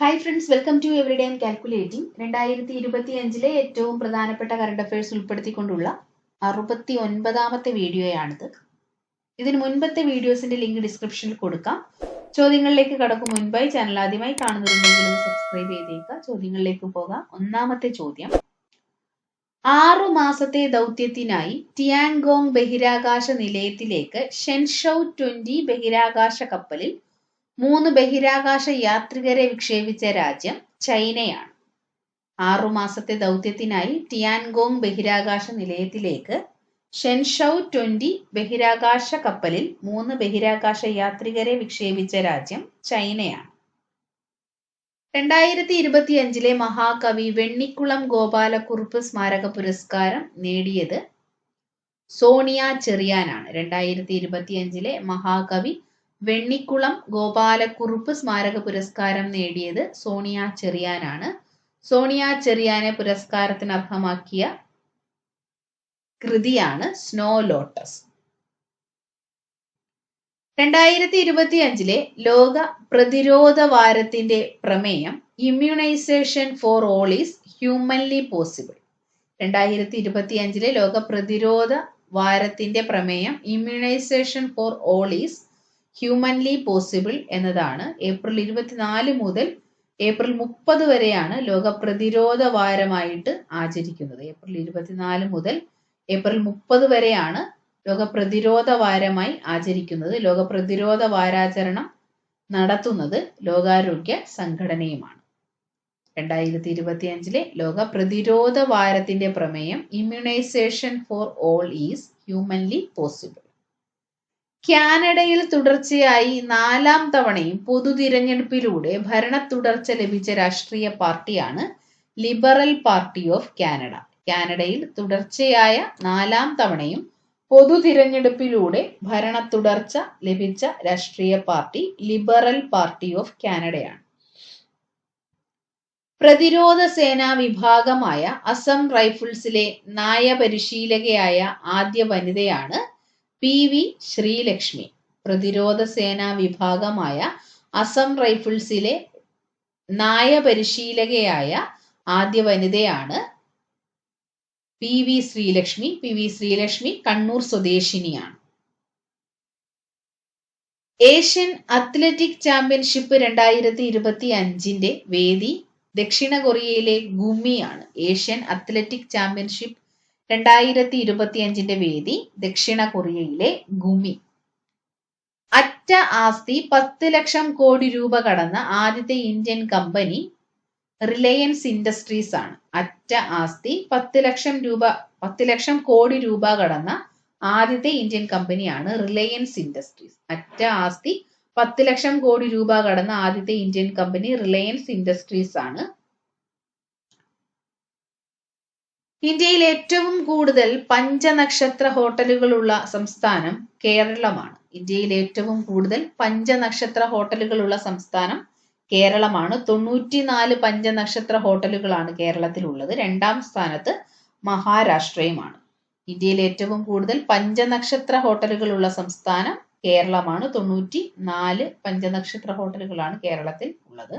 Hi friends welcome to every day calculating രണ്ടായിരത്തി ഇരുപത്തി അഞ്ചിലെ ഏറ്റവും പ്രധാനപ്പെട്ട കറണ്ട് അഫയേഴ്സ് ഉൾപ്പെടുത്തിക്കൊണ്ടുള്ള അറുപത്തി ഒൻപതാമത്തെ വീഡിയോയാണിത്. ഇതിന് മുൻപത്തെ വീഡിയോസിന്റെ ലിങ്ക് ഡിസ്ക്രിപ്ഷനിൽ കൊടുക്കാം. ചോദ്യങ്ങളിലേക്ക് കടക്കും മുൻപായി ചാനൽ ആദ്യമായി കാണുന്നവരുണ്ടെങ്കിൽ സബ്സ്ക്രൈബ് ചെയ്തേക്കുക. ചോദ്യങ്ങളിലേക്ക് പോകാം. ഒന്നാമത്തെ ചോദ്യം. ആറു മാസത്തെ ദൗത്യത്തിനായി ടിയാൻഗോങ് ബഹിരാകാശ നിലയത്തിലേക്ക് ഷെൻഷൌ ട്വന്റി ബഹിരാകാശ കപ്പലിൽ മൂന്ന് ബഹിരാകാശ യാത്രികരെ വിക്ഷേപിച്ച രാജ്യം ചൈനയാണ്. ആറുമാസത്തെ ദൗത്യത്തിനായി ടിയാൻഗോങ് ബഹിരാകാശ നിലയത്തിലേക്ക് ഷെൻഷൌ ട്വന്റി ബഹിരാകാശ കപ്പലിൽ മൂന്ന് ബഹിരാകാശ യാത്രികരെ വിക്ഷേപിച്ച രാജ്യം ചൈനയാണ്. രണ്ടായിരത്തി ഇരുപത്തിയഞ്ചിലെ മഹാകവി വെണ്ണിക്കുളം ഗോപാലക്കുറുപ്പ് സ്മാരക പുരസ്കാരം നേടിയത് സോണിയ ചെറിയാനാണ്. രണ്ടായിരത്തി ഇരുപത്തിയഞ്ചിലെ മഹാകവി വെണ്ണിക്കുളം ഗോപാലക്കുറുപ്പ് സ്മാരക പുരസ്കാരം നേടിയത് സോണിയ ചെറിയാനാണ്. സോണിയ ചെറിയാനെ പുരസ്കാരത്തിന് അർഹമാക്കിയ കൃതിയാണ് സ്നോ ലോട്ടസ്. രണ്ടായിരത്തി ഇരുപത്തി അഞ്ചിലെ ലോക പ്രതിരോധ വാരത്തിന്റെ പ്രമേയം immunisation for all is humanly possible. രണ്ടായിരത്തി ഇരുപത്തി അഞ്ചിലെ ലോക പ്രതിരോധ വാരത്തിന്റെ പ്രമേയം immunisation for all is humanly possible എന്നതാണ്. ഏപ്രിൽ ഇരുപത്തിനാല് മുതൽ ഏപ്രിൽ മുപ്പത് വരെയാണ് ലോക പ്രതിരോധ വാരമായിട്ട് ആചരിക്കുന്നത്. ഏപ്രിൽ ഇരുപത്തിനാല് മുതൽ ഏപ്രിൽ മുപ്പത് വരെയാണ് ലോക പ്രതിരോധ വാരമായി ആചരിക്കുന്നത്. ലോക പ്രതിരോധ വാരാചരണം നടത്തുന്നത് ലോകാരോഗ്യ സംഘടനയുമാണ്. രണ്ടായിരത്തി ഇരുപത്തി അഞ്ചിലെ ലോക പ്രതിരോധ വാരത്തിന്റെ പ്രമേയം immunisation for all is humanly possible കാനഡയിൽ തുടർച്ചയായി നാലാം തവണയും പൊതു തിരഞ്ഞെടുപ്പിലൂടെ ഭരണ തുടർച്ച ലഭിച്ച രാഷ്ട്രീയ പാർട്ടിയാണ് ലിബറൽ പാർട്ടി ഓഫ് കാനഡ. കാനഡയിൽ തുടർച്ചയായ നാലാം തവണയും പൊതു തിരഞ്ഞെടുപ്പിലൂടെ ഭരണ തുടർച്ച ലഭിച്ച രാഷ്ട്രീയ പാർട്ടി ലിബറൽ പാർട്ടി ഓഫ് കാനഡയാണ്. പ്രതിരോധ സേനാ വിഭാഗമായ അസം റൈഫിൾസിലെ നായപരിശീലകയായ ആദ്യ വനിതയാണ് പി വി ശ്രീലക്ഷ്മി പ്രതിരോധ സേനാ വിഭാഗമായ അസം റൈഫിൾസിലെ നായപരിശീലകയായ ആദ്യ വനിതയാണ് P V Sreelakshmi. P V Sreelakshmi Kannur സ്വദേശിനിയാണ്. Asian athletic championship രണ്ടായിരത്തി ഇരുപത്തി അഞ്ചിന്റെ വേദി ദക്ഷിണ കൊറിയയിലെ ഗുമിയാണ്. ഏഷ്യൻ അത്ലറ്റിക് ചാമ്പ്യൻഷിപ്പ് രണ്ടായിരത്തി ഇരുപത്തി അഞ്ചിന്റെ വേദി ദക്ഷിണ കൊറിയയിലെ ഗുമി. അറ്റ ആസ്തി പത്ത് ലക്ഷം കോടി രൂപ കടന്ന ആദ്യത്തെ ഇന്ത്യൻ കമ്പനി റിലയൻസ് ഇൻഡസ്ട്രീസ് ആണ്. അറ്റ ആസ്തി പത്ത് ലക്ഷം രൂപ പത്ത് ലക്ഷം കോടി രൂപ കടന്ന ആദ്യത്തെ ഇന്ത്യൻ കമ്പനിയാണ് റിലയൻസ് ഇൻഡസ്ട്രീസ്. അറ്റ ആസ്തി പത്ത് ലക്ഷം കോടി രൂപ കടന്ന ആദ്യത്തെ ഇന്ത്യൻ കമ്പനി റിലയൻസ് ഇൻഡസ്ട്രീസ് ആണ്. ഇന്ത്യയിൽ ഏറ്റവും കൂടുതൽ പഞ്ചനക്ഷത്ര ഹോട്ടലുകളുള്ള സംസ്ഥാനം കേരളമാണ്. ഇന്ത്യയിൽ ഏറ്റവും കൂടുതൽ പഞ്ചനക്ഷത്ര ഹോട്ടലുകളുള്ള സംസ്ഥാനം കേരളമാണ്. തൊണ്ണൂറ്റിനാല് പഞ്ചനക്ഷത്ര ഹോട്ടലുകളാണ് കേരളത്തിലുള്ളത്. രണ്ടാം സ്ഥാനത്ത് മഹാരാഷ്ട്രയുമാണ്. ഇന്ത്യയിൽ ഏറ്റവും കൂടുതൽ പഞ്ചനക്ഷത്ര ഹോട്ടലുകളുള്ള സംസ്ഥാനം കേരളമാണ്. തൊണ്ണൂറ്റി നാല് പഞ്ചനക്ഷത്ര ഹോട്ടലുകളാണ് കേരളത്തിൽ ഉള്ളത്.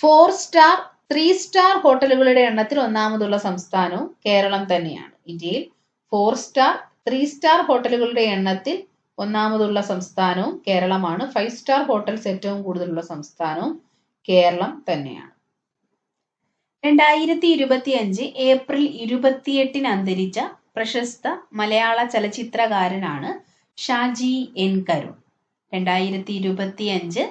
ഫോർ സ്റ്റാർ ത്രീ സ്റ്റാർ ഹോട്ടലുകളുടെ എണ്ണത്തിൽ ഒന്നാമതുള്ള സംസ്ഥാനവും കേരളം തന്നെയാണ്. ഇന്ത്യയിൽ ഫോർ സ്റ്റാർ ത്രീ സ്റ്റാർ ഹോട്ടലുകളുടെ എണ്ണത്തിൽ ഒന്നാമതുള്ള സംസ്ഥാനവും കേരളമാണ്. ഫൈവ് സ്റ്റാർ ഹോട്ടൽസ് ഏറ്റവും കൂടുതലുള്ള സംസ്ഥാനവും കേരളം തന്നെയാണ്. രണ്ടായിരത്തി ഇരുപത്തി അഞ്ച് ഏപ്രിൽ ഇരുപത്തിയെട്ടിന് അന്തരിച്ച പ്രശസ്ത മലയാള ചലച്ചിത്രകാരനാണ് ഷാജി എൻ കരുൺ. രണ്ടായിരത്തി ഇരുപത്തി അഞ്ച്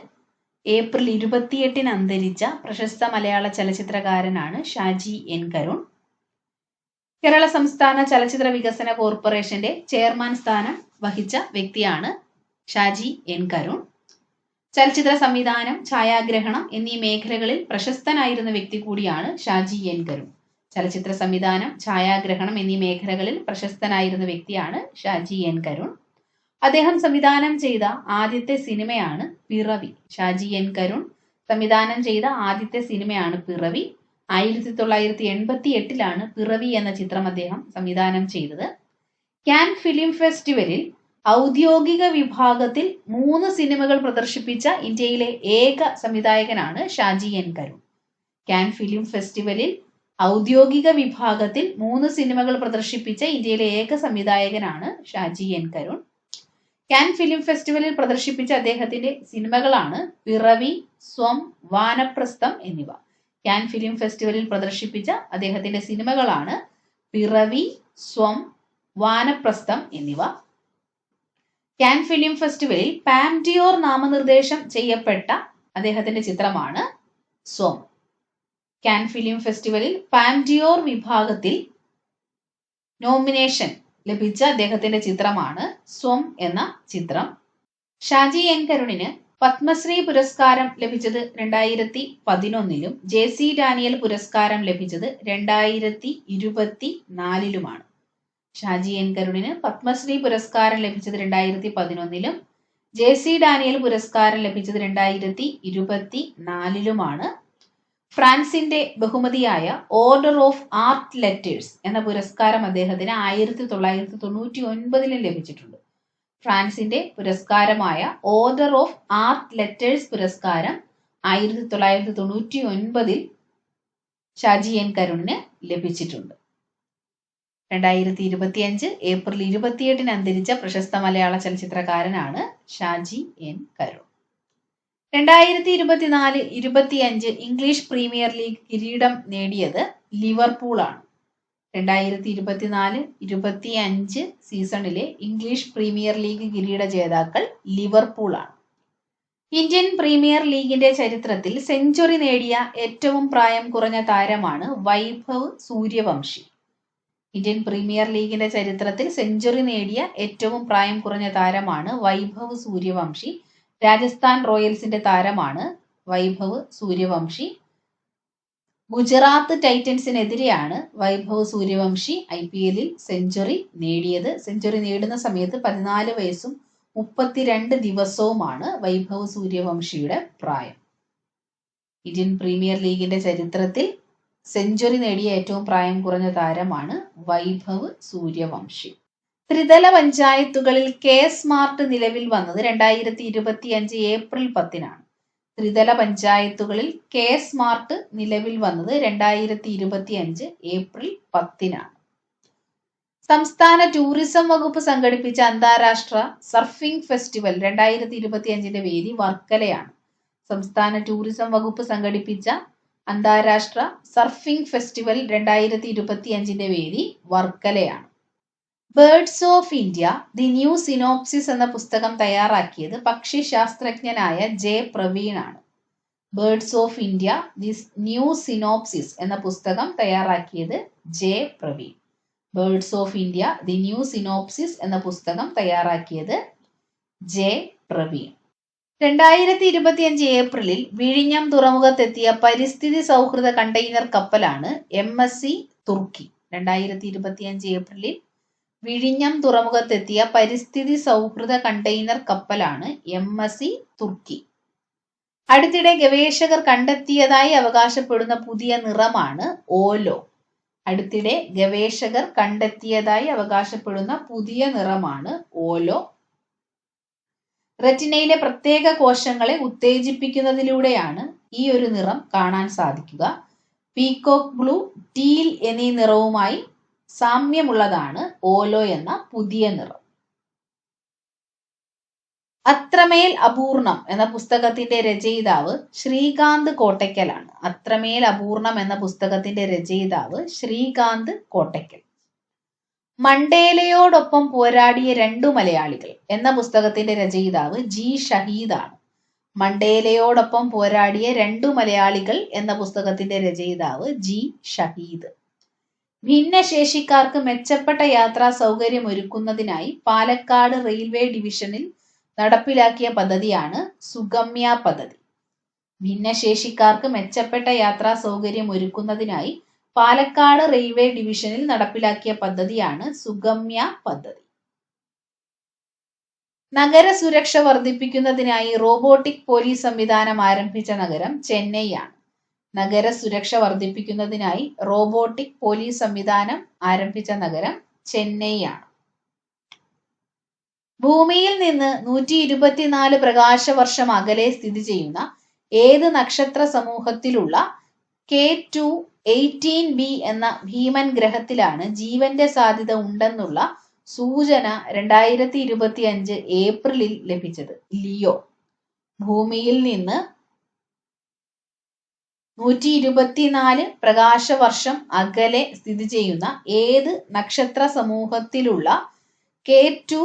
ഏപ്രിൽ ഇരുപത്തിയെട്ടിന് അന്തരിച്ച പ്രശസ്ത മലയാള ചലച്ചിത്രകാരനാണ് ഷാജി എൻ കരുൺ. കേരള സംസ്ഥാന ചലച്ചിത്ര വികസന കോർപ്പറേഷന്റെ ചെയർമാൻ സ്ഥാനം വഹിച്ച വ്യക്തിയാണ് ഷാജി എൻ കരുൺ. ചലച്ചിത്ര സംവിധാനം ഛായാഗ്രഹണം എന്നീ മേഖലകളിൽ പ്രശസ്തനായിരുന്ന വ്യക്തി കൂടിയാണ് ഷാജി എൻ കരുൺ. ചലച്ചിത്ര സംവിധാനം ഛായാഗ്രഹണം എന്നീ മേഖലകളിൽ പ്രശസ്തനായിരുന്ന വ്യക്തിയാണ് ഷാജി എൻ കരുൺ. അദ്ദേഹം സംവിധാനം ചെയ്ത ആദ്യത്തെ സിനിമയാണ് പിറവി. ഷാജി എൻ കരുൺ സംവിധാനം ചെയ്ത ആദ്യത്തെ സിനിമയാണ് പിറവി. ആയിരത്തി തൊള്ളായിരത്തി എൺപത്തി എട്ടിലാണ് പിറവി എന്ന ചിത്രം അദ്ദേഹം സംവിധാനം ചെയ്തത്. ക്യാൻ ഫിലിം ഫെസ്റ്റിവലിൽ ഔദ്യോഗിക വിഭാഗത്തിൽ മൂന്ന് സിനിമകൾ പ്രദർശിപ്പിച്ച ഇന്ത്യയിലെ ഏക സംവിധായകനാണ് Shaji N Karun. Cannes film ഫെസ്റ്റിവലിൽ ഔദ്യോഗിക വിഭാഗത്തിൽ മൂന്ന് സിനിമകൾ പ്രദർശിപ്പിച്ച ഇന്ത്യയിലെ ഏക സംവിധായകനാണ് Shaji N Karun. Cannes film ഫെസ്റ്റിവലിൽ പ്രദർശിപ്പിച്ച അദ്ദേഹത്തിന്റെ സിനിമകളാണ് പിറവി സ്വം വാനപ്രസ്ഥം എന്നിവ. കാൻ ഫിലിം ഫെസ്റ്റിവലിൽ പ്രദർശിപ്പിച്ച അദ്ദേഹത്തിന്റെ സിനിമകളാണ് പിറവി സ്വം വാനപ്രസ്ഥം എന്നിവ. കാൻ ഫിലിം ഫെസ്റ്റിവലിൽ പാംഡിയോർ നാമനിർദ്ദേശം ചെയ്യപ്പെട്ട അദ്ദേഹത്തിന്റെ ചിത്രമാണ് സ്വം. കാൻ ഫിലിം ഫെസ്റ്റിവലിൽ പാംഡിയോർ വിഭാഗത്തിൽ നോമിനേഷൻ ലഭിച്ച അദ്ദേഹത്തിന്റെ ചിത്രമാണ് സ്വം എന്ന ചിത്രം. ഷാജി എൻ കരുണിന് പത്മശ്രീ പുരസ്കാരം ലഭിച്ചത് രണ്ടായിരത്തി പതിനൊന്നിലും ജെ സി ഡാനിയൽ പുരസ്കാരം ലഭിച്ചത് രണ്ടായിരത്തി ഇരുപത്തി നാലിലുമാണ് ഷാജി എൻ കരുണിന് പത്മശ്രീ പുരസ്കാരം ലഭിച്ചത് രണ്ടായിരത്തി പതിനൊന്നിലും ജെ സി ഡാനിയൽ പുരസ്കാരം ലഭിച്ചത് രണ്ടായിരത്തി ഇരുപത്തി നാലിലുമാണ് ഫ്രാൻസിന്റെ ബഹുമതിയായ ഓർഡർ ഓഫ് ആർട്ട് ലെറ്റേഴ്സ് എന്ന പുരസ്കാരം അദ്ദേഹത്തിന് ആയിരത്തി തൊള്ളായിരത്തി തൊണ്ണൂറ്റി ഒൻപതിലും ലഭിച്ചിട്ടുണ്ട്. ഫ്രാൻസിന്റെ പുരസ്കാരമായ ഓർഡർ ഓഫ് ആർട്ട് ലെറ്റേഴ്സ് പുരസ്കാരം ആയിരത്തി തൊള്ളായിരത്തി തൊണ്ണൂറ്റി ഒൻപതിൽ ഷാജി എൻ കരുണിന് ലഭിച്ചിട്ടുണ്ട്. രണ്ടായിരത്തി ഇരുപത്തിയഞ്ച് ഏപ്രിൽ ഇരുപത്തിയെട്ടിന് അന്തരിച്ച പ്രശസ്ത മലയാള ചലച്ചിത്രകാരനാണ് ഷാജി എൻ കരുൺ. രണ്ടായിരത്തി ഇരുപത്തിനാല് ഇരുപത്തിയഞ്ച് ഇംഗ്ലീഷ് പ്രീമിയർ ലീഗ് കിരീടം നേടിയത് ലിവർപൂളാണ്. രണ്ടായിരത്തി ഇരുപത്തിനാല് ഇരുപത്തിയഞ്ച് സീസണിലെ ഇംഗ്ലീഷ് പ്രീമിയർ ലീഗ് കിരീട ജേതാക്കൾ ലിവർപൂളാണ്. ഇന്ത്യൻ പ്രീമിയർ ലീഗിന്റെ ചരിത്രത്തിൽ സെഞ്ചുറി നേടിയ ഏറ്റവും പ്രായം കുറഞ്ഞ താരമാണ് വൈഭവ് സൂര്യവംശി. ഇന്ത്യൻ പ്രീമിയർ ലീഗിന്റെ ചരിത്രത്തിൽ സെഞ്ചുറി നേടിയ ഏറ്റവും പ്രായം കുറഞ്ഞ താരമാണ് വൈഭവ് സൂര്യവംശി. രാജസ്ഥാൻ റോയൽസിന്റെ താരമാണ് വൈഭവ് സൂര്യവംശി. ഗുജറാത്ത് ടൈറ്റൻസിനെതിരെയാണ് വൈഭവ് സൂര്യവംശി ഐ പി എല്ലിൽ സെഞ്ചുറി നേടിയത്. സെഞ്ചുറി നേടുന്ന സമയത്ത് പതിനാല് വയസ്സും മുപ്പത്തിരണ്ട് ദിവസവുമാണ് വൈഭവ് സൂര്യവംശിയുടെ പ്രായം. ഇന്ത്യൻ പ്രീമിയർ ലീഗിന്റെ ചരിത്രത്തിൽ സെഞ്ചുറി നേടിയ ഏറ്റവും പ്രായം കുറഞ്ഞ താരമാണ് വൈഭവ് സൂര്യവംശി. ത്രിതല പഞ്ചായത്തുകളിൽ കെ സ്മാർട്ട് നിലവിൽ വന്നത് രണ്ടായിരത്തി ഇരുപത്തി അഞ്ച് ഏപ്രിൽ പത്തിനാണ്. ത്രിതല പഞ്ചായത്തുകളിൽ കെ സ്മാർട്ട് നിലവിൽ വന്നത് രണ്ടായിരത്തി ഇരുപത്തി അഞ്ച് ഏപ്രിൽ പത്തിനാണ്. സംസ്ഥാന ടൂറിസം വകുപ്പ് സംഘടിപ്പിച്ച അന്താരാഷ്ട്ര സർഫിംഗ് ഫെസ്റ്റിവൽ രണ്ടായിരത്തി ഇരുപത്തി അഞ്ചിന്റെ വേദി വർക്കലയാണ്. സംസ്ഥാന ടൂറിസം വകുപ്പ് സംഘടിപ്പിച്ച അന്താരാഷ്ട്ര സർഫിംഗ് ഫെസ്റ്റിവൽ രണ്ടായിരത്തി ഇരുപത്തി അഞ്ചിന്റെ വേദി വർക്കലയാണ്. Birds of India the new synopsis എന്ന പുസ്തകം തയ്യാറാക്കിയത് പക്ഷിശാസ്ത്രജ്ഞനായ J. പ്രവീണാണ്. Birds of India the new synopsis എന്ന പുസ്തകം തയ്യാറാക്കിയത് J. Praveen. Birds of India the new synopsis എന്ന പുസ്തകം തയ്യാറാക്കിയത് ജെ. പ്രവീൺ. രണ്ടായിരത്തി ഇരുപത്തിയഞ്ച് ഏപ്രിലിൽ വിഴിഞ്ഞം തുറമുഖത്തെത്തിയ പരിസ്ഥിതി സൗഹൃദ കണ്ടെയ്നർ കപ്പലാണ് എം. എസ്. സി. തുർക്കി. രണ്ടായിരത്തി ഇരുപത്തിയഞ്ച് ഏപ്രിലിൽ വിഴിഞ്ഞം തുറമുഖത്തെത്തിയ പരിസ്ഥിതി സൗഹൃദ കണ്ടെയ്നർ കപ്പലാണ് എം എസ് സി തുർക്കി. അടുത്തിടെ ഗവേഷകർ കണ്ടെത്തിയതായി അവകാശപ്പെടുന്ന പുതിയ നിറമാണ് ഓലോ. അടുത്തിടെ ഗവേഷകർ കണ്ടെത്തിയതായി അവകാശപ്പെടുന്ന പുതിയ നിറമാണ് ഓലോ. റെറ്റിനയിലെ പ്രത്യേക കോശങ്ങളെ ഉത്തേജിപ്പിക്കുന്നതിലൂടെയാണ് ഈ ഒരു നിറം കാണാൻ സാധിക്കുക. പീകോക്ക് ബ്ലൂ ടീൽ എന്നീ നിറവുമായി സാമ്യമുള്ളതാണ് ഓലോ എന്ന പുതിയ നിറം. അത്രമേൽ അപൂർണം എന്ന പുസ്തകത്തിന്റെ രചയിതാവ് ശ്രീകാന്ത് കോട്ടയ്ക്കലാണ്. അത്രമേൽ അപൂർണം എന്ന പുസ്തകത്തിന്റെ രചയിതാവ് ശ്രീകാന്ത് കോട്ടയ്ക്കൽ. മണ്ടേലയോടൊപ്പം പോരാടിയ രണ്ടു മലയാളികൾ എന്ന പുസ്തകത്തിന്റെ രചയിതാവ് ജി ഷഹീദാണ്. മണ്ടേലയോടൊപ്പം പോരാടിയ രണ്ടു മലയാളികൾ എന്ന പുസ്തകത്തിന്റെ രചയിതാവ് ജി ഷഹീദ്. ഭിന്നശേഷിക്കാർക്ക് മെച്ചപ്പെട്ട യാത്രാ സൗകര്യം ഒരുക്കുന്നതിനായി പാലക്കാട് റെയിൽവേ ഡിവിഷനിൽ നടപ്പിലാക്കിയ പദ്ധതിയാണ് സുഗമ്യ പദ്ധതി. ഭിന്നശേഷിക്കാർക്ക് മെച്ചപ്പെട്ട യാത്രാ സൗകര്യം ഒരുക്കുന്നതിനായി പാലക്കാട് റെയിൽവേ ഡിവിഷനിൽ നടപ്പിലാക്കിയ പദ്ധതിയാണ് സുഗമ്യ പദ്ധതി. നഗര സുരക്ഷ വർദ്ധിപ്പിക്കുന്നതിനായി റോബോട്ടിക് പോലീസ് സംവിധാനം ആരംഭിച്ച നഗരം ചെന്നൈയാണ്. നഗര സുരക്ഷ വർദ്ധിപ്പിക്കുന്നതിനായി റോബോട്ടിക് പോലീസ് സംവിധാനം ആരംഭിച്ച നഗരം ചെന്നൈയാണ്. ഭൂമിയിൽ നിന്ന് നൂറ്റി ഇരുപത്തിനാല് പ്രകാശവർഷം അകലെ സ്ഥിതി ചെയ്യുന്ന ഏത് നക്ഷത്ര സമൂഹത്തിലുള്ള കെ ടു എയ്റ്റീൻ ബി എന്ന ഭീമൻ ഗ്രഹത്തിലാണ് ജീവന്റെ സാധ്യത ഉണ്ടെന്നുള്ള സൂചന രണ്ടായിരത്തി ഇരുപത്തി അഞ്ച് ഏപ്രിലിൽ ലഭിച്ചത്. ലിയോ. ഭൂമിയിൽ നിന്ന് നൂറ്റി ഇരുപത്തിനാല് പ്രകാശവർഷം അകലെ സ്ഥിതി ചെയ്യുന്ന ഏത് നക്ഷത്ര സമൂഹത്തിലുള്ള കെ ടു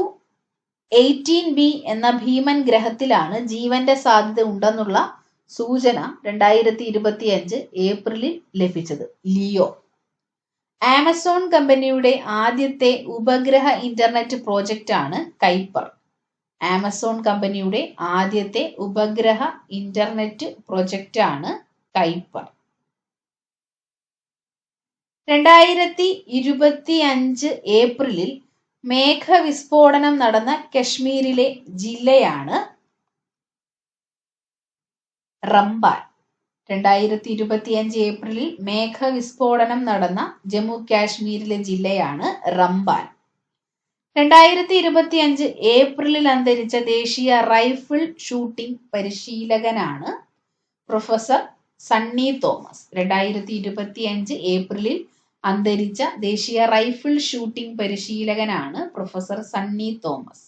എയ്റ്റീൻ ബി എന്ന ഭീമൻ ഗ്രഹത്തിലാണ് ജീവന്റെ സാധ്യത ഉണ്ടെന്നുള്ള സൂചന രണ്ടായിരത്തി ഇരുപത്തി അഞ്ച് ഏപ്രിലിൽ ലഭിച്ചത്. ലിയോ. ആമസോൺ കമ്പനിയുടെ ആദ്യത്തെ ഉപഗ്രഹ ഇന്റർനെറ്റ് പ്രോജക്റ്റ് ആണ് കൈപ്പർ. ആമസോൺ കമ്പനിയുടെ ആദ്യത്തെ ഉപഗ്രഹ ഇന്റർനെറ്റ് പ്രൊജക്റ്റ് കൈപ്പർ രണ്ടായിരത്തി ഇരുപത്തി അഞ്ച് ഏപ്രിലിൽ മേഘവിസ്ഫോടനം നടന്ന കശ്മീരിലെ ജില്ലയാണ് റംബാൻ. രണ്ടായിരത്തി ഇരുപത്തി അഞ്ച് ഏപ്രിലിൽ മേഘവിസ്ഫോടനം നടന്ന ജമ്മു കാശ്മീരിലെ ജില്ലയാണ് റംബാൻ. രണ്ടായിരത്തി ഇരുപത്തി അഞ്ച് ഏപ്രിലിൽ അന്തരിച്ച ദേശീയ റൈഫിൾ ഷൂട്ടിംഗ് പരിശീലകനാണ് പ്രൊഫസർ സണ്ണി തോമസ്. രണ്ടായിരത്തി ഇരുപത്തി അഞ്ച് ഏപ്രിലിൽ അന്തരിച്ച ദേശീയ റൈഫിൾ ഷൂട്ടിംഗ് പരിശീലകനാണ് പ്രൊഫസർ സണ്ണി തോമസ്.